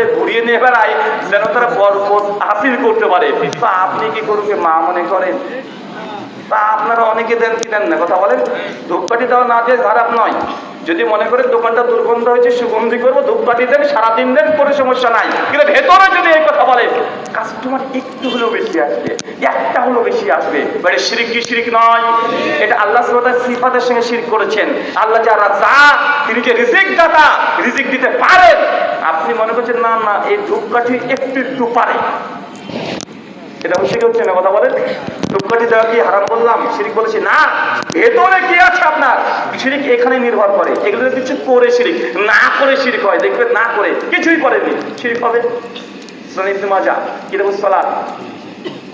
যে ঘুরিয়ে নিয়ে বেড়ায় যেন তারা বরকত হাসিল করতে পারে। তো আপনি কি করবে মা মনে করেন? তা আপনারা অনেকে দেন কি দেন না? কথা বলেন? ধূপকাঠি দেওয়া না দিয়ে খারাপ নয়। যদি মনে করেন দোকানটা দুর্গন্ধ হয়েছে, সুগন্ধি করব, ধূপকাঠি দেন, সারাদিন দেন, কোনো সমস্যা নাই। কিন্তু ভেতরে যদি এই কথা বলে কাস্টমার একটু হলেও বেশি আসবে, একটা হলেও বেশি আসবে। মানে শিরিক কি শিরিক নয়? এটা আল্লাহ সুবহানাহু সিফাতের সঙ্গে শিরিক করেছেন। আল্লাহ যারা যা, তিনি যে রিজিক দাতা, রিজিক দিতে পারেন। আপনি মনে করছেন, না না, এই ধূপকাঠি একটু একটু পারে। এটা শিরিক হচ্ছে না, কথা বলেন? ধূপকাঠি দেওয়া কি হারাম বললাম? শিরিক বলেছি। না, ভেতরে কি আছে আপনার? শিরিক এখানে নির্ভর করে। এগুলো কিছু করে শিরিক, না করে শিরিক হয়, দেখবেন না করে, কিছুই করেনি শিরিক হবে ইবনে মাজাহ কিতাবুস সালাত?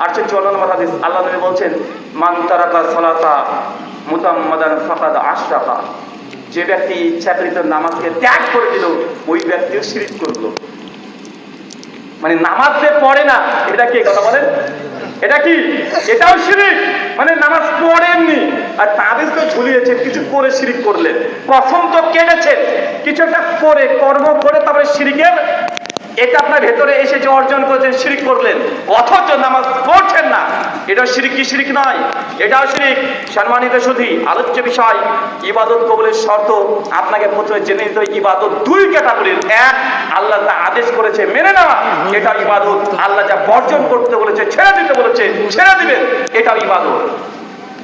আটশো চুয়ান্ন নম্বর হাদিস, আল্লাহ নবী বলছেন, মান তারাকা সালাতা মুতাম্মাদান ফাকাদ আশরাকা। যে ব্যক্তি ইচ্ছাকৃত নামাজকে ত্যাগ করে দিল, ওই ব্যক্তিও শিরিক করল। মানে নামাজ যে পড়ে না, এটা কি কথা বলেন? এটা কি? এটাও শিরিক। মানে নামাজ পড়েননি। আর তাদের তো ঝুলিয়েছেন কিছু করে শিরিক করলেন। প্রথম তো কেটেছেন কিছু একটা করে, কর্ম করে তারপরে শিরিকের এটা আপনার ভেতরে এসে যে অর্জন করেছেন, শিরিক করলেন। অথচ নামাজ পড়ছেন না। এটা শিরিক কি শিরিক নয়? এটাও শিরিক। সম্মানিত শুধু আলোচ্য বিষয়, ইবাদত কবুলের শর্ত আপনাকে প্রথমে জেনে নিতে ইবাদত দুই ক্যাটাগরির। এক, আল্লাহ তা আদেশ করেছে মেনে নেওয়া। এটা ইবাদত, আল্লাহ যা বর্জন করতে বলেছে, ছেড়ে দিতে বলেছে, ছেড়ে দিবেন। এটাও ইবাদত।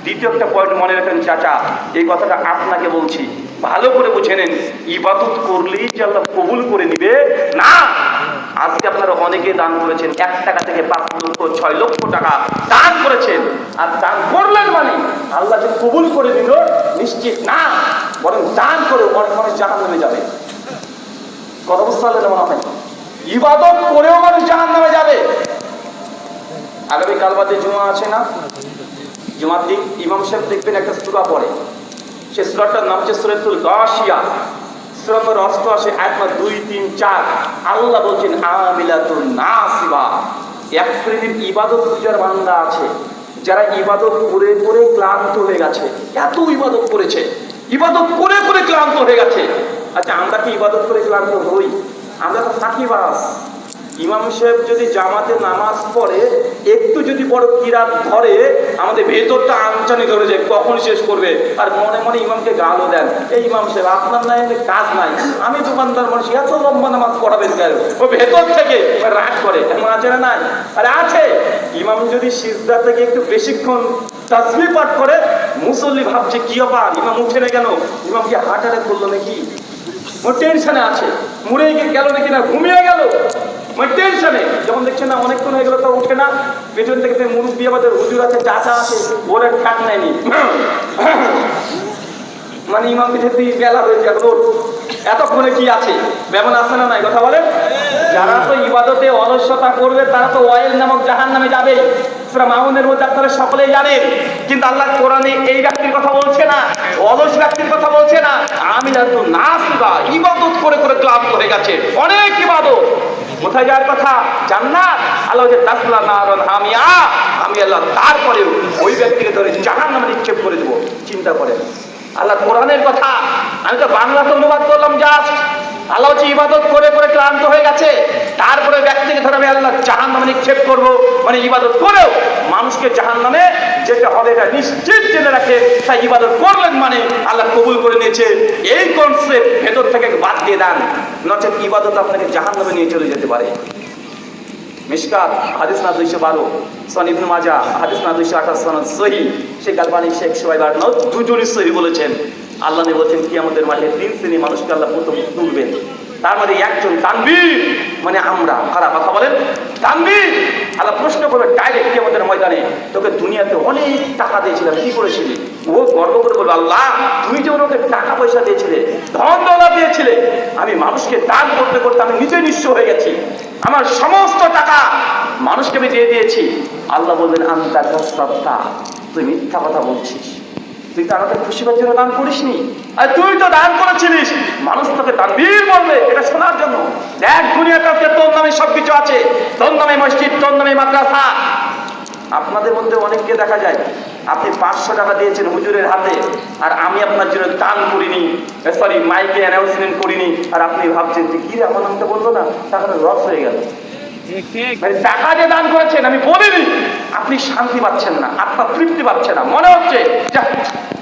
দ্বিতীয় একটা পয়েন্ট মনে রাখেন চাচা, এই কথাটা আপনাকে বলছি। ভালো করে বুঝে নেন। ইবাদত করলেই যে আল্লাহ কবুল করে নিবে, না। আজকে আপনারা অনেকে দান করেছেন। এক টাকা থেকে পাঁচ লক্ষ, ছয় লক্ষ টাকা দান করেছেন। আর দান করলেন মানে আল্লাহ যে কবুল করে দিল, নিশ্চিত না, বরং দান করে অনেক মানুষ জাহান নেমে যাবে কত অবস্থা হলে মনে ইবাদত করেও মানুষ জাহান নামে যাবে। আগামী কাল বাদে জুমা আছে না? জুমার দিন ইমাম সাহেব দেখবেন একটা সুরা পড়ে। সে সুরাটার নাম হচ্ছে সুরাতুল গাশিয়া। সুরা নম্বর অষ্টআশি এক নম্বর দুই, তিন, চার। আল্লাহ বলছেন, আমিলাতুন নাসিবা। এক শ্রেণির ইবাদত পূজার বান্দা আছে, যারা ইবাদত করে করে ক্লান্ত হয়ে গেছে। এত ইবাদত করেছে। ইবাদত করে করে ক্লান্ত হয়ে গেছে। আচ্ছা আমরা কি ইবাদত করে ক্লান্ত হই? আমরা তো ফাঁকিবাস ইমাম সাহেব যদি জামাতে নামাজ পড়ে, একটু যদি বড় কিরাত ধরে, আমাদের ভেতরটা আনচানি ধরে যায়, কখন শেষ করবে? আর মনে মনে ইমামকে গালও দেন। এই ইমাম সাহেব, আপনার নাই কাজ নাই। আমি দোকানদার মানুষ, এত লম্বা নামাজ পড়াবেন কেন? ও ভেতর থেকে রাগ করে। এমন আছে না নাই? আরে আছে। ইমাম যদি সিজদা থেকে একটু বেশিক্ষণ তাসবি পাঠ করে, মুসল্লি ভাবছে, কি ব্যাপার? ইমাম উঠে না কেন? ইমাম কি করল নাকি? ও টেনশনে আছে। মুড়ে গেল নাকি না? ঘুমিয়ে গেল। ওই টেনশনে যখন দেখছে না অনেকক্ষণ হয়ে গেল তো উঠে না, পেছন থেকে মুরব্বী আমাদের হুজুর আছে, চাচা আছে ওরা ঠাক নেয়নি মানে ইমাম তুই বেলা হয়েছে এখন এতক্ষণে কি আছে? বেমন আছে না নাই? কথা বলেন। যারা তো ইবাদতে অলস্যতা করবে, তারা তো ওয়াইল নামক জাহান নামে যাবে। সুরা মাউনের মধ্যে আপনারা সকলেই জানেন। কিন্তু আল্লাহ কোরআনে এই ব্যক্তির কথা বলছে না। অলস ব্যক্তির কথা বলছে না। আমি না তো নাসবা ইবাদত করে করে ক্লাব করে গেছে। অনেক ইবাদত। কোথায় যাওয়ার কথা? জান্নাত। আল্লাহ যে তাসলা নারন আমি আল্লাহ তারপরেও ওই ব্যক্তিকে ধরে জাহান নামে নিক্ষেপ করে দেবো। চিন্তা করেন। আল্লাহ কোরআনের কথা। আমি তো বাংলা তো অনুবাদ করলাম জাস্ট আল্লাহ হচ্ছে ইবাদত করে করে ক্লান্ত হয়ে গেছে। তারপরে ব্যক্তিকে ধরে আমি আল্লাহ জাহান নামে নিক্ষেপ করব। মানে ইবাদত করেও মানুষকে জাহান নামে যেতে হবে, এটা নিশ্চিত জেনে রাখে। তাই ইবাদত করলেন মানে আল্লাহ কবুল করে নিয়েছে। এই কনসেপ্ট ভেতর থেকে বাদ দিয়ে দেন। নচেত ইবাদত আপনাকে জাহান নামে নিয়ে চলে যেতে পারে। মিশকাত, হাদিস না দুইশো বারো, সন ইবনু মাজা হাদিস না দুইশো আঠাশ, সনদ সহি। শেখ আলবানি শেখ সোহাইব আর্নদ দুজনই সহি বলেছেন। আল্লাহ বলছেন কি আমাদের মাঠে তিন শ্রেণি মানুষকে আল্লাহ প্রথম তুলবেন। তার মধ্যে একজন তানবীর মানে আমরা, খারাপ কথা বলেন, তানবীর। আল্লাহ প্রশ্ন করবে, ডাইরেক্ট কি আমাদের ময়দানে তোকে দুনিয়াতে অনেক টাকা দিয়েছিলাম, কি করেছিলি? ও গর্ব করে বলবে, আল্লাহ, তুমি যে ওকে টাকা পয়সা দিয়েছিলে, ধন দৌলত দিয়েছিলে, আমি মানুষকে দান করতে করতে আমি নিজে নিঃস্ব হয়ে গেছি। আমার সমস্ত টাকা মানুষকে আমি দিয়ে দিয়েছি। আল্লাহ বলবেন আমি তার তুই মিথ্যা কথা বলছিস। তুই তো আমাকে খুশি জন্য দান করিসনি। আর তুই তো দান করেছিলিস। মানুষ তোকে তানবীর বলবে এটা শোনার জন্য। দেখ দুনিয়াটাতে তোর নামে সবকিছু আছে। তোর নামে মসজিদ তোর নামে মাদ্রাসা। আপনাদের মধ্যে অনেককে দেখা যায় আপনি পাঁচশো টাকা দিয়েছেন হুজুরের হাতে আর আমি আপনার জন্য দান করিনি। সরি মাইকে অ্যানাউন্সমেন্ট করিনি। আর আপনি ভাবছেন যে কি রে আমার নামটা বলল না? টাকাটা লস হয়ে গেল। মানে টাকা যে দান করেছেন আমি বলিনি। আপনি শান্তি পাচ্ছেন না, আপনার তৃপ্তি পাচ্ছে না, মনে হচ্ছে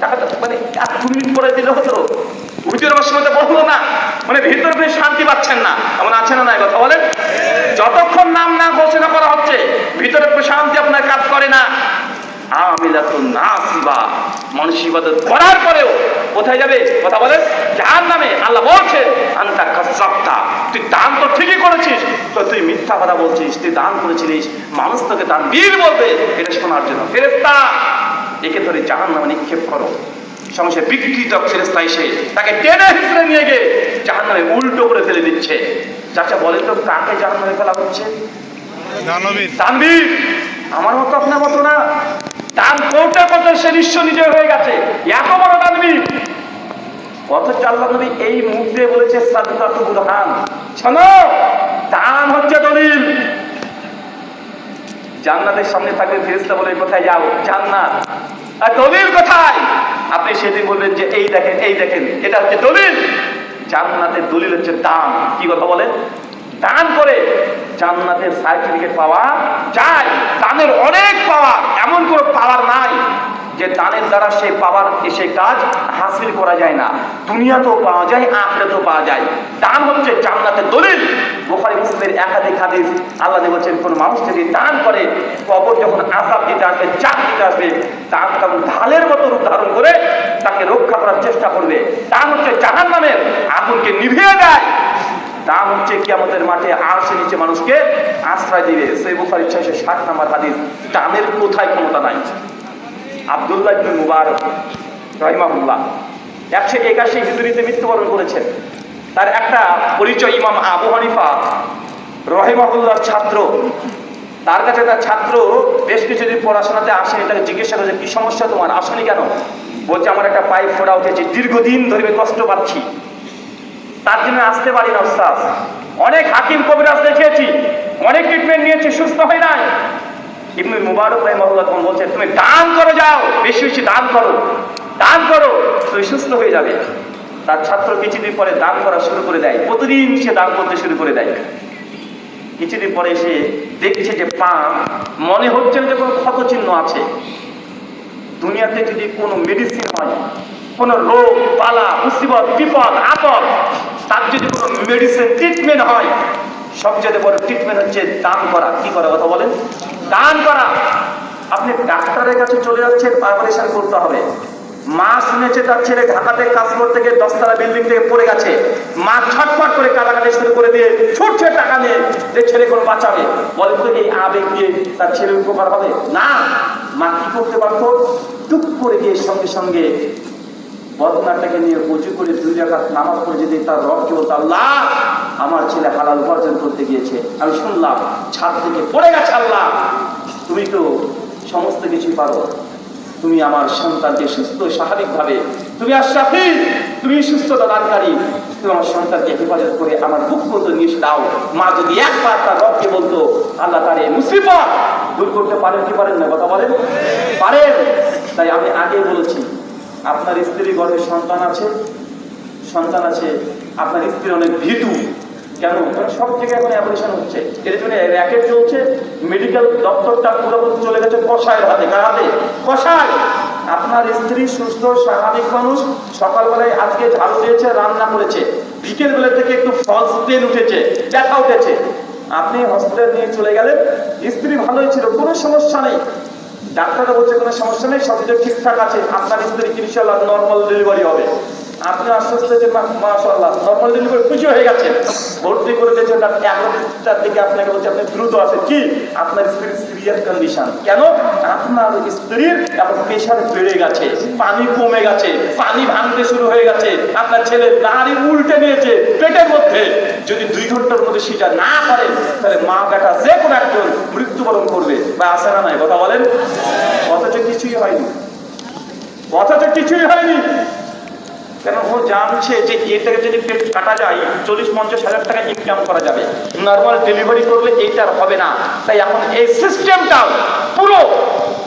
টাকাটা মানে আর দু পরে দিলে হতো হুজুর আমার সময় বলল না মানে ভিতরে আপনি শান্তি পাচ্ছেন না, এমন আছে না না কথা বলেন? যতক্ষণ নাম না ঘোষণা করা হচ্ছে, ভিতরে শান্তি আপনার কাজ করে না। আমিলাতুন নাসিবা মানুষ ইবাদত করার পরেও কোথায় যাবে? কথা বলেন। যার নামে আল্লাহ বলছে আন্তা কাসাবতা। তুই দান তো ঠিকই করেছিস তো তুই মিথ্যা কথা বলছিস তুই দান করেছিলিস। মানুষ তোকে দান বীর বলবে এটা শোনার জন্য। ফেরেস্তা একে ধরে জাহান নামে নিক্ষেপ করো। সমস্যা বিকৃত ফেরেস্তা এসে তাকে টেনে হিসেবে নিয়ে গিয়ে জাহান নামে উল্টো করে ফেলে দিচ্ছে। চাচা বলেন তো কাকে জাহান নামে ফেলা হচ্ছে? দানবীর! আমার মতো আপনার মতো না। দান কোটা কত সে নিঃস্ব নিজে হয়ে গেছে? এত বড় তানবীর। অথচ আল্লাহ নবী এই মুখ দিয়ে বলেছে সাদকাত বুরহান শোনো, দান হচ্ছে দলিল। জান্নাতের সামনে থাকবে ফেরেশতা বলে কোথায় যাও? জান্নাত। আর দলিল কোথায়? আপনি সেদিন বলবেন যে, এই দেখেন এই দেখেন, এটা হচ্ছে দলিল। জান্নাতের দলিল হচ্ছে দান। কি কথা বলেন দান করে জান্নাতের সার্টিফিকেট পাওয়া যায়। দানের অনেক পাওয়া। এমন যে দানের দ্বারা সেই পাওয়ার, সে কাজ হাসিল করা যায় না। দুনিয়াতেও পাওয়া যায় আখড়াতেও পাওয়া যায়। দান হচ্ছে জান্নাতের দলিল। বোখারি, মুসলিমের একাধিক হাদিস আল্লাহ বলছেন, কোন মানুষ যদি দান করে, কবর যখন আজাব দিতে আসবে চাপ দিতে আসবে, দান তখন ঢালের মতো রূপ ধারণ করে তাকে রক্ষা করার চেষ্টা করবে। দান হচ্ছে জাহান নামের আগুনকে নিভিয়ে দেয়। দান হচ্ছে কিয়ামতের মাঠে আরশে নিচে মানুষকে আশ্রয় দিবে। সেই বুখারি ছয়শো ষাট নাম্বার হাদিস, দানের কোথায় ক্ষমতা নাই। আব্দুল্লাহ ইবনে মুবারক রহিমাহুল্লাহ। একশো একাশি হিজুরিতে মৃত্যুবরণ করেছেন। তার একটা পরিচয় ইমাম আবু হানিফা রহিমাহুল্লাহর ছাত্র। তার কাছে তার ছাত্র বেশ কিছুদিন পড়াশোনাতে আসেনি তাকে জিজ্ঞাসা করেছে কি সমস্যা তোমার? আসেনি কেন? বলছে, আমার একটা পাইপ ফোড়া উঠেছে, দীর্ঘদিন ধরে কষ্ট পাচ্ছি। তার জন্য আসতে পারি না অনেক হাকিম কবিরাজ দেখিয়েছি, অনেক ট্রিটমেন্ট নিয়েছি, সুস্থ হয় নাই। ইবনে মুবারক রাহিমাহুল্লাহ তখন বলছে, তুমি দান করে, যাও। বেশি বেশি দান করো। দান করো। তুমি সুস্থ হয়ে যাবে। তার ছাত্র কিছুদিন পরে দান করা শুরু করে দেয়। প্রতিদিন সে দান করতে শুরু করে দেয়। কিছুদিন পরে এসে দেখছে যে পা মনে হচ্ছে যে কোনো ক্ষত চিহ্ন আছে। দুনিয়াতে যদি কোনো মেডিসিন হয়, কোনো রোগ পালা মুসিবত, বিপদ, আপদ, তার যদি কোনো মেডিসিন ট্রিটমেন্ট হয় সবচেয়ে বড় ট্রিটমেন্ট হচ্ছে দান করা। কি করা কথা বলেন? দান করা। আপনি ডাক্তারের কাছে চলে যাচ্ছেন অপারেশন করতে হবে। মা শুনেছে তার ছেলে ঢাকাতে কাজ করতে গিয়ে দশতলা বিল্ডিং থেকে পড়ে গেছে। মা ছটফট করে কাটাকাটি শুরু করে দিয়ে ছুটছে টাকা নিয়ে যে ছেলে কোনো বাঁচাবে। বলে তো এই আবেগ দিয়ে তার ছেলের উপকার হবে? না। মা কি করতে পারতো? টুক করে গিয়ে সঙ্গে সঙ্গে বদনাটাকে নিয়ে উঁচু করে দুই রাখাত নামাজ পড়ে যদি তার রবকে বলতো আল্লাহ, আমার ছেলে হালাল উপার্জন করতে গিয়েছে, আমি শুনলাম ছাদ থেকে পড়ে গেছে আল্লাহ। তুমি তো সমস্ত কিছুই পারো। তুমি আমার সন্তানকে সুস্থ স্বাভাবিকভাবে, তুমি আশরাফি তুমি সুস্থতা দানকারী তুমি আমার সন্তানকে হেফাজত করে আমার বুক পর্যন্ত নিয়ে দাও। মা যদি একবার তার রবকে বলতো, আল্লাহ তার এই দূর করতে পারেন কি পারেন না, কথা বলেন? পারেন। তাই আমি আগে বলেছি আপনার স্ত্রী গর্ভে সন্তান আছে? সন্তান আছে, আপনার স্ত্রী অনেক ভীতু কেন? সব জায়গায় এখন অ্যাবলিশন হচ্ছে। এর জন্য র্যাকেট চলছে মেডিকেল দপ্তরটা পুরোপুরি চলে গেছে কষায়ের হাতে। কার হাতে? কষায়! আপনার স্ত্রী সুস্থ, স্বাভাবিক মানুষ, সকালবেলায় আজকে ঝাড়ু দিয়েছে, রান্না করেছে। বিকেল বেলা থেকে একটু ফলস পেন উঠেছে, ব্যথা উঠেছে। আপনি হসপিটাল নিয়ে চলে গেলেন, স্ত্রী ভালোই ছিল, কোনো সমস্যা নেই। ডাক্তাররা বলছে কোনো সমস্যা নেই সব কিছু ঠিকঠাক আছে। আপনার স্ত্রী ইনশাল্লাহ নর্মাল ডেলিভারি হবে। আপনি আশ্বস্ত হয়েছে মাসাল্লাহ নর্মাল ডেলিভারি খুশি হয়ে গেছেন ভর্তি করে দিয়েছেন ডাক্তার এগারোটার দিকে আপনাকে বলছে, আপনি দ্রুত আসেন কি? আপনার স্ত্রীর সিরিয়াস কন্ডিশন কেন? আপনার স্ত্রীর এখন প্রেশার বেড়ে গেছে, পানি কমে গেছে, পানি ভাঙতে শুরু হয়ে গেছে। আপনার ছেলে নারী উল্টে নিয়েছে, পেটের মধ্যে। যদি দুই ঘণ্টার মধ্যে সেটা না করে তাহলে মা বেটা যে কোনো একজন মৃত্যুবরণ করবে। বা আসে না নাই? কথা বলেন? অথচ কিছুই হয়নি। অথচ কিছুই হয়নি। কারণ ও জানছে যে এটাকে যদি পেট কাটা যায় চল্লিশ পঞ্চাশ হাজার টাকা ইনকাম করা যাবে। নর্মাল ডেলিভারি করলে এইটার হবে না। তাই এখন এই সিস্টেমটাও পুরো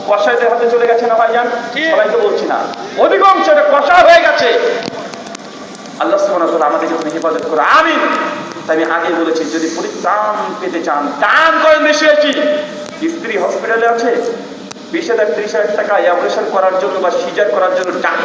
কষাইদের হাতে চলে গেছে না ভাইজান? সবাইকে বলছি না। অধিকাংশ এটা কষা হয়ে গেছে। আল্লাহ সুবহানাহু ওয়া তাআলা আমাদের যখন হেফাজত করে আমিন। তাই আমি আগে বলেছি যদি পরিত্রাণ পেতে চান দান করে বেশি স্ত্রী হসপিটালে আছে বিশ হাজার ত্রিশ হাজার টাকা অপারেশন করার জন্য বা সিজার করার জন্য ডাক্তার